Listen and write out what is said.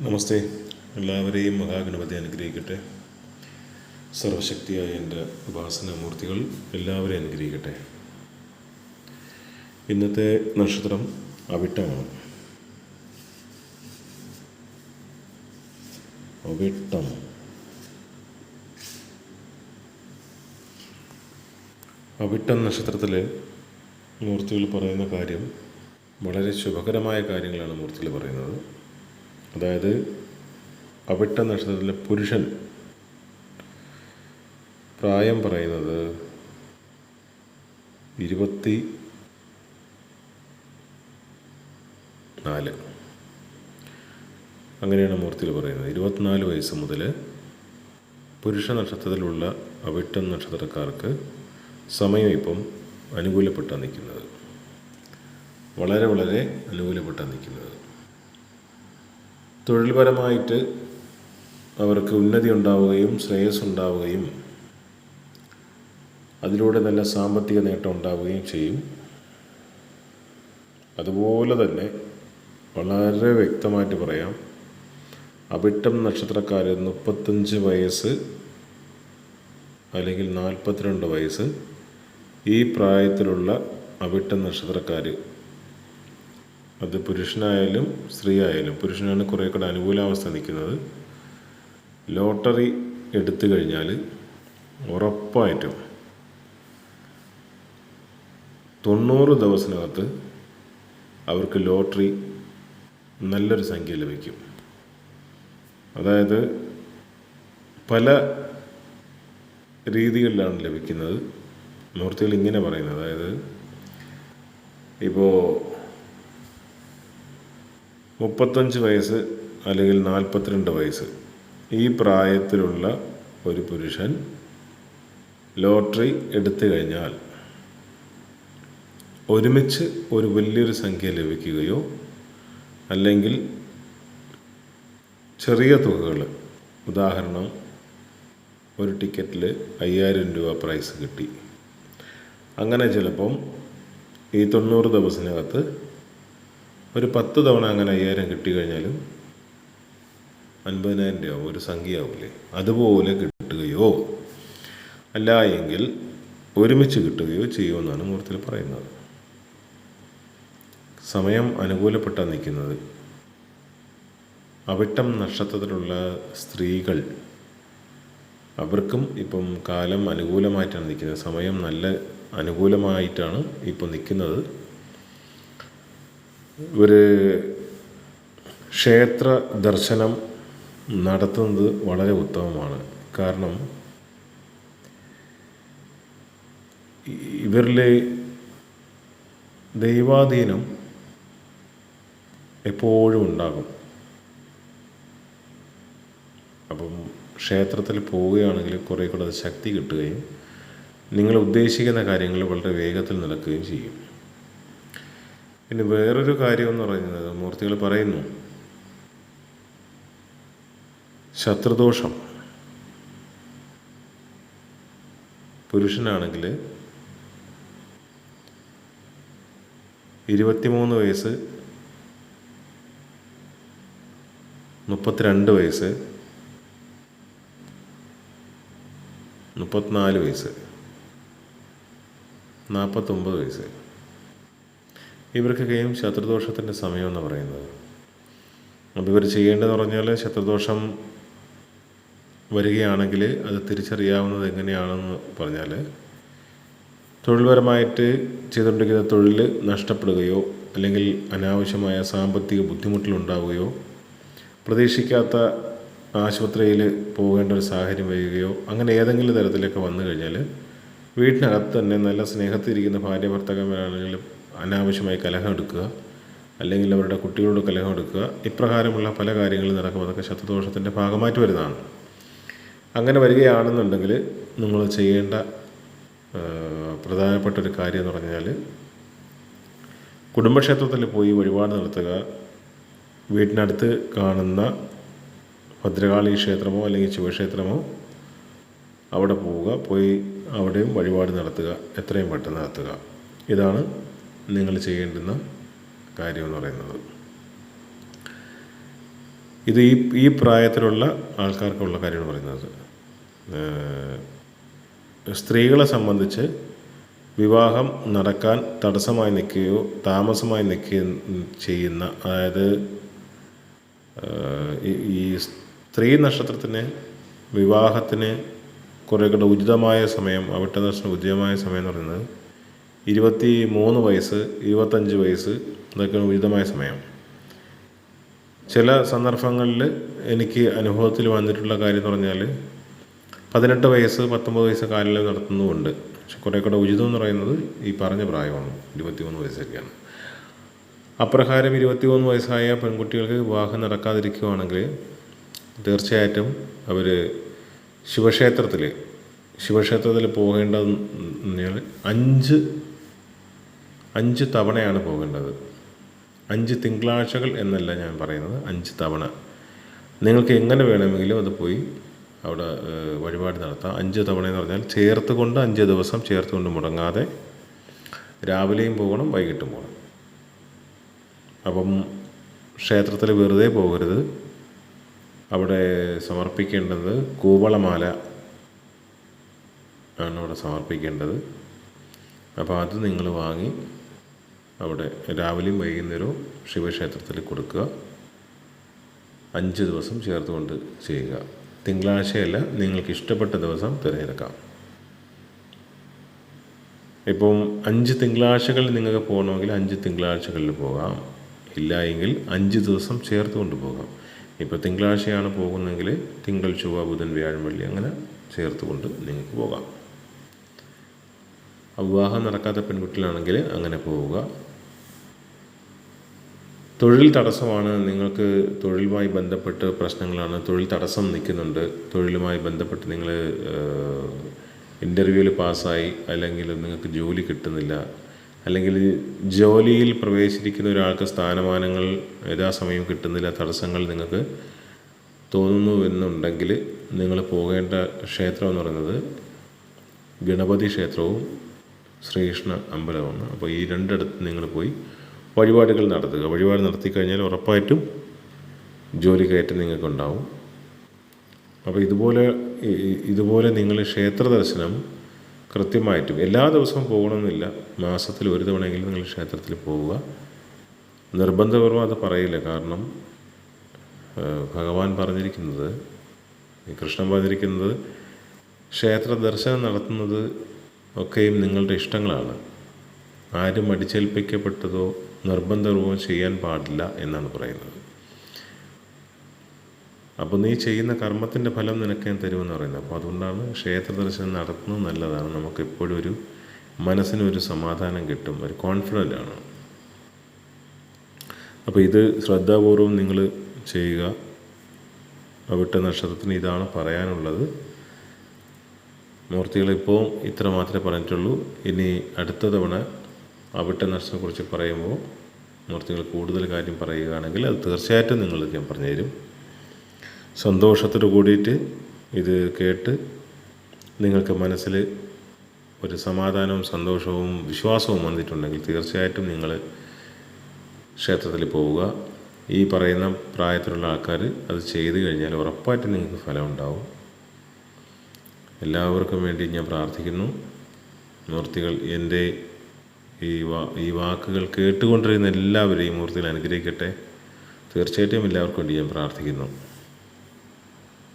നമസ്തേ. എല്ലാവരെയും മഹാഗണപതി അനുഗ്രഹിക്കട്ടെ. സർവശക്തിയായ എന്റെ ഉപാസനാമൂർത്തികൾ എല്ലാവരെയും അനുഗ്രഹിക്കട്ടെ. ഇന്നത്തെ നക്ഷത്രം അവിട്ടമാണ് അവിട്ടം. അവിട്ടം നക്ഷത്രത്തിലെ മൂർത്തികൾ പറയുന്ന കാര്യം വളരെ ശുഭകരമായ കാര്യങ്ങളാണ് മൂർത്തികൾ പറയുന്നത്. അതായത് അവിട്ട നക്ഷത്രത്തിലെ പുരുഷൻ. പ്രായം പറയുന്നത് ഇരുപത്തി നാല്. അങ്ങനെയാണ് മൂർത്തിയിൽ പറയുന്നത്. ഇരുപത്തിനാല് വയസ്സ് മുതൽ പുരുഷ നക്ഷത്രത്തിലുള്ള അവിട്ടം നക്ഷത്രക്കാർക്ക് സമയം ഇപ്പം അനുകൂലപ്പെട്ടാണ് നിൽക്കുന്നത്. വളരെ വളരെ അനുകൂലപ്പെട്ടാണ് നിൽക്കുന്നത്. തൊഴിൽപരമായിട്ട് അവർക്ക് ഉന്നതി ഉണ്ടാവുകയും ശ്രേയസ് ഉണ്ടാവുകയും അതിലൂടെ നല്ല സാമ്പത്തിക നേട്ടം ഉണ്ടാവുകയും ചെയ്യും. അതുപോലെ തന്നെ വളരെ വ്യക്തമായിട്ട് പറയാം അവിട്ടം നക്ഷത്രക്കാർ മുപ്പത്തഞ്ച് വയസ്സ് അല്ലെങ്കിൽ നാൽപ്പത്തിരണ്ട് വയസ്സ് ഈ പ്രായത്തിലുള്ള അവിട്ടം നക്ഷത്രക്കാർ അത് പുരുഷനായാലും സ്ത്രീ ആയാലും പുരുഷനാണ് കുറേ കൂടെ അനുകൂലാവസ്ഥ നിൽക്കുന്നത്. ലോട്ടറി എടുത്തു കഴിഞ്ഞാൽ ഉറപ്പായിട്ടും തൊണ്ണൂറ് ദിവസത്തിനകത്ത് അവർക്ക് ലോട്ടറി നല്ലൊരു സംഖ്യ ലഭിക്കും. അതായത് പല രീതികളിലാണ് ലഭിക്കുന്നത്. മൂർത്തികൾ ഇങ്ങനെ പറയുന്നത്. അതായത് ഇപ്പോൾ മുപ്പത്തഞ്ച് വയസ്സ് അല്ലെങ്കിൽ നാൽപ്പത്തിരണ്ട് വയസ്സ്. ഈ പ്രായത്തിലുള്ള ഒരു പുരുഷൻ ലോട്ടറി എടുത്തു കഴിഞ്ഞാൽ ഒരുമിച്ച് ഒരു വലിയൊരു സംഖ്യ ലഭിക്കുകയോ അല്ലെങ്കിൽ ചെറിയ തുകകൾ ഉദാഹരണം ഒരു ടിക്കറ്റിൽ അയ്യായിരം രൂപ പ്രൈസ് കിട്ടി. അങ്ങനെ ചിലപ്പം ഈ തൊണ്ണൂറ് ദിവസത്തിനകത്ത് ഒരു പത്ത് തവണ അങ്ങനെ അയ്യായിരം കിട്ടിക്കഴിഞ്ഞാലും അൻപതിനായിരം രൂപ ഒരു സംഖ്യ ആവില്ലേ അതുപോലെ കിട്ടുകയോ അല്ല എങ്കിൽ ഒരുമിച്ച് കിട്ടുകയോ ചെയ്യുമെന്നാണ് മൂർത്തിൽ പറയുന്നത്. സമയം അനുകൂലപ്പെട്ടാണ് നിൽക്കുന്നത്. അവിട്ടം നക്ഷത്രത്തിലുള്ള സ്ത്രീകൾ അവർക്കും ഇപ്പം കാലം അനുകൂലമായിട്ടാണ് നിൽക്കുന്നത്. സമയം നല്ല അനുകൂലമായിട്ടാണ് ഇപ്പം നിൽക്കുന്നത്. ഒരു ക്ഷേത്ര ദർശനം നടത്തുന്നത് വളരെ ഉത്തമമാണ്. കാരണം ഇവരിലെ ദൈവാധീനം എപ്പോഴും ഉണ്ടാകും. അപ്പം ക്ഷേത്രത്തിൽ പോവുകയാണെങ്കിൽ കുറേ കൂടെ ശക്തി കിട്ടുകയും നിങ്ങൾ ഉദ്ദേശിക്കുന്ന കാര്യങ്ങൾ വളരെ വേഗത്തിൽ നടക്കുകയും ചെയ്യും. പിന്നെ വേറൊരു കാര്യം എന്ന് പറയുന്നത് മൂർത്തികൾ പറയുന്നു. ശത്രുദോഷം. പുരുഷനാണെങ്കിൽ ഇരുപത്തിമൂന്ന് വയസ്സ് മുപ്പത്തിരണ്ട് വയസ്സ് മുപ്പത്തിനാല് വയസ്സ് നാൽപ്പത്തൊമ്പത് വയസ്സ്. ഇവർക്കൊക്കെയും ശത്രുദോഷത്തിന്റെ എന്ന് പറയുന്നത്. അപ്പോൾ ഇവർ ചെയ്യേണ്ടതെന്ന് പറഞ്ഞാൽ ശത്രുദോഷം വരികയാണെങ്കിൽ അത് തിരിച്ചറിയാവുന്നത് എങ്ങനെയാണെന്ന് പറഞ്ഞാൽ തൊഴിൽപരമായിട്ട് ചെയ്തുകൊണ്ടിരിക്കുന്ന തൊഴിൽ നഷ്ടപ്പെടുകയോ അല്ലെങ്കിൽ അനാവശ്യമായ സാമ്പത്തിക ബുദ്ധിമുട്ടിലുണ്ടാവുകയോ പ്രതീക്ഷിക്കാത്ത ആശുപത്രിയിൽ പോകേണ്ട ഒരു സാഹചര്യം വരികയോ അങ്ങനെ ഏതെങ്കിലും തരത്തിലൊക്കെ വന്നു കഴിഞ്ഞാൽ വീട്ടിനകത്ത് തന്നെ നല്ല സ്നേഹത്തിരിക്കുന്ന ഭാര്യ ഭർത്താക്കന്മാരാണെങ്കിലും അനാവശ്യമായി കലഹം എടുക്കുക അല്ലെങ്കിൽ അവരുടെ കുട്ടികളോട് കലഹം എടുക്കുക ഇപ്രകാരമുള്ള പല കാര്യങ്ങളും നടക്കുമ്പോൾ അതൊക്കെ ശത്രുദോഷത്തിന്റെ ഭാഗമായിട്ട് വരുന്നതാണ്. അങ്ങനെ വരികയാണെന്നുണ്ടെങ്കിൽ നിങ്ങൾ ചെയ്യേണ്ട പ്രധാനപ്പെട്ട ഒരു കാര്യം എന്ന് പറഞ്ഞാൽ കുടുംബക്ഷേത്രത്തിൽ പോയി വഴിപാട് നടത്തുക വീട്ടിനടുത്ത് കാണുന്ന ഭദ്രകാളി ക്ഷേത്രമോ അല്ലെങ്കിൽ ശിവക്ഷേത്രമോ അവിടെ പോവുക പോയി അവിടെയും വഴിപാട് നടത്തുക എത്രയും പെട്ടെന്ന് നടത്തുക. ഇതാണ് നിങ്ങൾ ചെയ്യേണ്ടുന്ന കാര്യമെന്ന് പറയുന്നത്. ഇത് ഈ ഈ പ്രായത്തിലുള്ള ആൾക്കാർക്കുള്ള കാര്യമാണ് പറയുന്നത്. സ്ത്രീകളെ സംബന്ധിച്ച് വിവാഹം നടക്കാൻ തടസ്സമായി നിൽക്കുകയോ താമസമായി നിൽക്കുക ചെയ്യുന്ന അതായത് ഈ- സ്ത്രീ നക്ഷത്രത്തിന് വിവാഹത്തിന് കുറേ കൂടെ ഉചിതമായ സമയം അവിട്ട നക്ഷത്രം ഉചിതമായ സമയം എന്ന് പറയുന്നത് ഇരുപത്തി മൂന്ന് വയസ്സ് ഇരുപത്തഞ്ച് വയസ്സ് ഇതൊക്കെ ഉചിതമായ സമയം. ചില സന്ദർഭങ്ങളിൽ എനിക്ക് അനുഭവത്തിൽ വന്നിട്ടുള്ള കാര്യം എന്ന് പറഞ്ഞാൽ പതിനെട്ട് വയസ്സ് പത്തൊമ്പത് വയസ്സ് കാലിൽ നടത്തുന്നുമുണ്ട്. പക്ഷെ കുറേ കൂടെ ഉചിതം എന്ന് പറയുന്നത് ഈ പറഞ്ഞ പ്രായമാണ്. ഇരുപത്തിമൂന്ന് വയസ്സൊക്കെയാണ്. അപ്രകാരം ഇരുപത്തിമൂന്ന് വയസ്സായ പെൺകുട്ടികൾക്ക് വിവാഹം നടക്കാതിരിക്കുകയാണെങ്കിൽ തീർച്ചയായിട്ടും അവർ ശിവക്ഷേത്രത്തിൽ ശിവക്ഷേത്രത്തിൽ പറഞ്ഞാൽ അഞ്ച് അഞ്ച് തവണയാണ് പോകേണ്ടത്. അഞ്ച് തിങ്കളാഴ്ചകൾ എന്നല്ല ഞാൻ പറയുന്നത്. അഞ്ച് തവണ. നിങ്ങൾക്ക് എങ്ങനെ വേണമെങ്കിലും അത് പോയി അവിടെ വഴിപാട് നടത്താം. അഞ്ച് തവണ എന്ന് പറഞ്ഞാൽ ചേർത്ത് കൊണ്ട് അഞ്ച് ദിവസം ചേർത്ത് കൊണ്ട് മുടങ്ങാതെ രാവിലെയും പോകണം വൈകിട്ടും പോകണം. അപ്പം ക്ഷേത്രത്തിൽ വെറുതെ പോകരുത്. അവിടെ സമർപ്പിക്കേണ്ടത് കൂവളമാല ആണ് അവിടെ സമർപ്പിക്കേണ്ടത്. അപ്പോൾ അത് നിങ്ങൾ വാങ്ങി അവിടെ രാവിലെയും വൈകുന്നേരവും ശിവക്ഷേത്രത്തിൽ കൊടുക്കുക. അഞ്ച് ദിവസം ചേർത്തുകൊണ്ട് ചെയ്യുക. തിങ്കളാഴ്ചയല്ല നിങ്ങൾക്ക് ഇഷ്ടപ്പെട്ട ദിവസം തിരഞ്ഞെടുക്കാം. ഇപ്പം അഞ്ച് തിങ്കളാഴ്ചകളിൽ നിങ്ങൾക്ക് പോകണമെങ്കിൽ അഞ്ച് തിങ്കളാഴ്ചകളിൽ പോകാം. ഇല്ല എങ്കിൽ അഞ്ച് ദിവസം ചേർത്തുകൊണ്ട് പോകാം. ഇപ്പോൾ തിങ്കളാഴ്ചയാണ് പോകുന്നതെങ്കിൽ തിങ്കൾ ചൊവ്വ ബുധൻ വ്യാഴം വെള്ളി അങ്ങനെ ചേർത്തുകൊണ്ട് നിങ്ങൾക്ക് പോകാം. വിവാഹം നടക്കാത്ത പെൺകുട്ടികളാണെങ്കിൽ അങ്ങനെ പോവുക. തൊഴിൽ തടസ്സമാണ്. നിങ്ങൾക്ക് തൊഴിലുമായി ബന്ധപ്പെട്ട് പ്രശ്നങ്ങളാണ്. തൊഴിൽ തടസ്സം നിൽക്കുന്നുണ്ട്. തൊഴിലുമായി ബന്ധപ്പെട്ട് നിങ്ങൾ ഇന്റർവ്യൂവിൽ പാസ്സായി അല്ലെങ്കിൽ നിങ്ങൾക്ക് ജോലി കിട്ടുന്നില്ല. അല്ലെങ്കിൽ ജോലിയിൽ പ്രവേശിച്ചിരിക്കുന്ന ഒരാൾക്ക് സ്ഥാനമാനങ്ങൾ യഥാസമയം കിട്ടുന്നില്ല തടസ്സങ്ങൾ നിങ്ങൾക്ക് തോന്നുന്നു എന്നുണ്ടെങ്കിൽ നിങ്ങൾ പോകേണ്ട ക്ഷേത്രം എന്ന് പറയുന്നത് ഗണപതി ക്ഷേത്രവും ശ്രീകൃഷ്ണ അമ്പലമാണ്. അപ്പോൾ ഈ രണ്ടിടത്ത് നിങ്ങൾ പോയി വഴിപാടുകൾ നടത്തുക. വഴിപാട് നടത്തി കഴിഞ്ഞാൽ ഉറപ്പായിട്ടും ജോലി കയറ്റം നിങ്ങൾക്കുണ്ടാവും. അപ്പോൾ ഇതുപോലെ ഇതുപോലെ നിങ്ങൾ ക്ഷേത്ര ദർശനം കൃത്യമായിട്ടും എല്ലാ ദിവസവും പോകണമെന്നില്ല. മാസത്തിൽ ഒരു തവണയെങ്കിലും നിങ്ങൾ ക്ഷേത്രത്തിൽ പോവുക. നിർബന്ധപൂർവം അത് പറയില്ല. കാരണം ഭഗവാൻ പറഞ്ഞിരിക്കുന്നത് കൃഷ്ണൻ പറഞ്ഞിരിക്കുന്നത് ക്ഷേത്ര ദർശനം നടത്തുന്നത് ഒക്കെയും നിങ്ങളുടെ ഇഷ്ടങ്ങളാണ്. ആരും അടിച്ചേൽപ്പിക്കപ്പെട്ടതോ നിർബന്ധപൂർവം ചെയ്യാൻ പാടില്ല എന്നാണ് പറയുന്നത്. അപ്പോൾ നീ ചെയ്യുന്ന കർമ്മത്തിന്റെ ഫലം നിനക്ക് ഞാൻ തരുമെന്ന് പറയുന്നത്. അപ്പോൾ അതുകൊണ്ടാണ് ക്ഷേത്ര ദർശനം നടത്തുന്നത് നല്ലതാണ്. നമുക്ക് എപ്പോഴും ഒരു മനസ്സിനൊരു സമാധാനം കിട്ടും ഒരു കോൺഫിഡന്റ് ആണ്. അപ്പോൾ ഇത് ശ്രദ്ധാപൂർവം നിങ്ങൾ ചെയ്യുക. അവിട്ട നക്ഷത്രത്തിന് ഇതാണ് പറയാനുള്ളത്. മൂർത്തികളിപ്പോൾ ഇത്ര മാത്രമേ പറഞ്ഞിട്ടുള്ളൂ. ഇനി അടുത്ത തവണ അവിട്ട നഷ്ടത്തെക്കുറിച്ച് പറയുമ്പോൾ മൂർത്തികൾ കൂടുതൽ കാര്യം പറയുകയാണെങ്കിൽ അത് തീർച്ചയായിട്ടും നിങ്ങൾക്ക് ഞാൻ പറഞ്ഞുതരും. സന്തോഷത്തോട് കൂടിയിട്ട് ഇത് കേട്ട് നിങ്ങൾക്ക് മനസ്സിൽ ഒരു സമാധാനവും സന്തോഷവും വിശ്വാസവും വന്നിട്ടുണ്ടെങ്കിൽ തീർച്ചയായിട്ടും നിങ്ങൾ ക്ഷേത്രത്തിൽ പോവുക. ഈ പറയുന്ന പ്രായത്തിലുള്ള ആൾക്കാർ അത് ചെയ്തു കഴിഞ്ഞാൽ ഉറപ്പായിട്ടും നിങ്ങൾക്ക് ഫലം ഉണ്ടാവും. എല്ലാവർക്കും വേണ്ടി ഞാൻ പ്രാർത്ഥിക്കുന്നു. മൂർത്തികൾ എന്റെ ഈ വാ ഈ വാക്കുകൾ കേട്ടുകൊണ്ടിരുന്ന എല്ലാവരെയും മൂർത്തികൾ അനുഗ്രഹിക്കട്ടെ. തീർച്ചയായിട്ടും എല്ലാവർക്കും വേണ്ടി ഞാൻ പ്രാർത്ഥിക്കുന്നു.